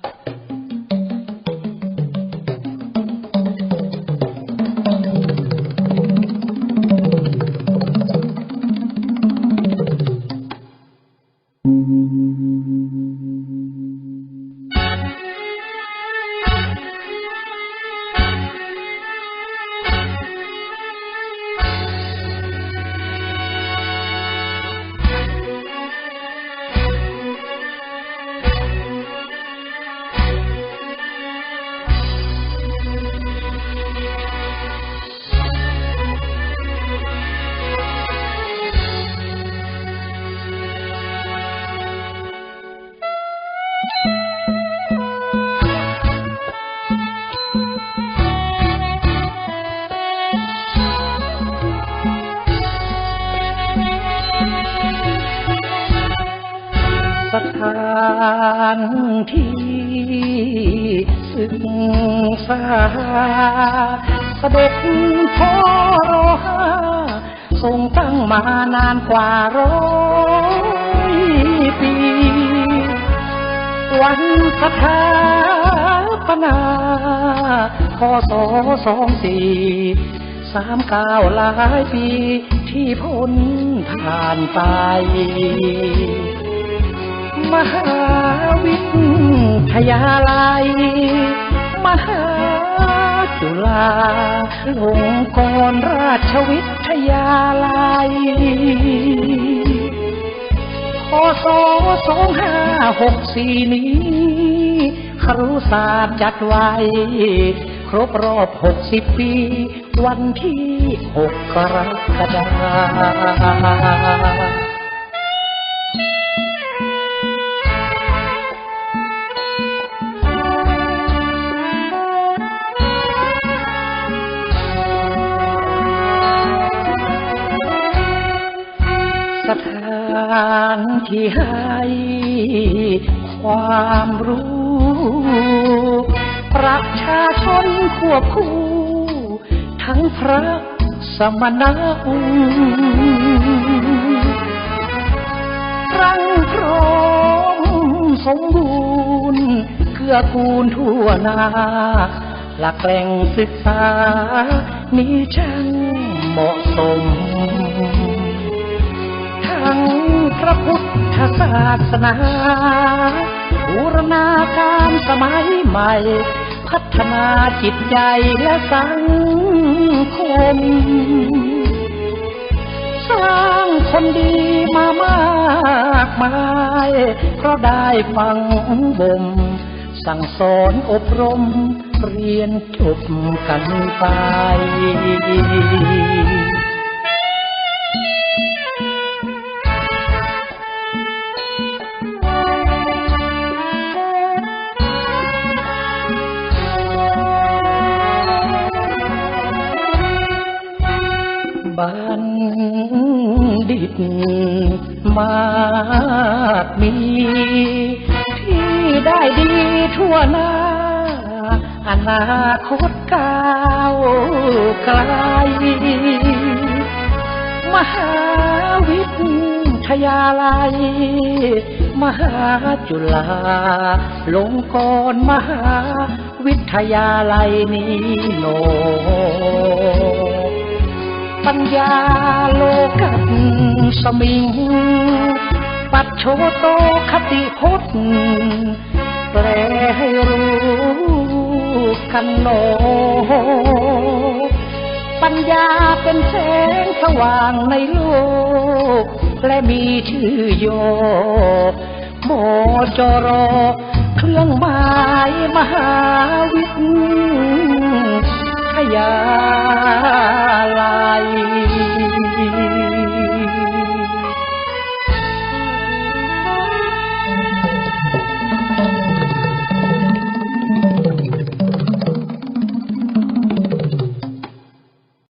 สานที่ศึกษาเสด็จพ่อรอหาทรงตั้งมานานกว่าร้อยปี วันสถาปนาพศสองสี่สามเก้าหลายปีที่พ้นผ่านไป มหาวิทยาลัย มหาจุฬาลงกรณราชวิทยาลัยพศสองห้าหกสี่นี้ครุศาสตร์จัดไว้ ครบรอบหกสิบปี วันที่หกกรกฎาคม สถานที่ให้ความรู้ ประชาชนควบคู่ ทั้งพระสมณะรังพร้อมสมบูรณ์เกื้อกูลทั่วนา หลักแหล่งศึกษา นี้ช่างเหมาะสม ระพุทธศาสนาบูรณาการสมัยใหม่ พัฒนาจิตใจและสังคม สร้างคนดีมามากมาย เพราะได้ฟังบ่มสั่งสอนอบรมเรียนจบกันไป ตมากมีที่ได้ดีทั่วหน้า อนาคตก้าวไกล มหาวิทยาลัย มหาจุฬาลงกรณ์มหาวิทยาลัยนี้โนปัญญาโลกัส สมิง ปัดโชโตคติพุทธแปลให้รู้กันโน ปัญญาเป็นแสงสว่างในโลก และมีชื่อโยโมจรเครื่องหมายมหาวิทยา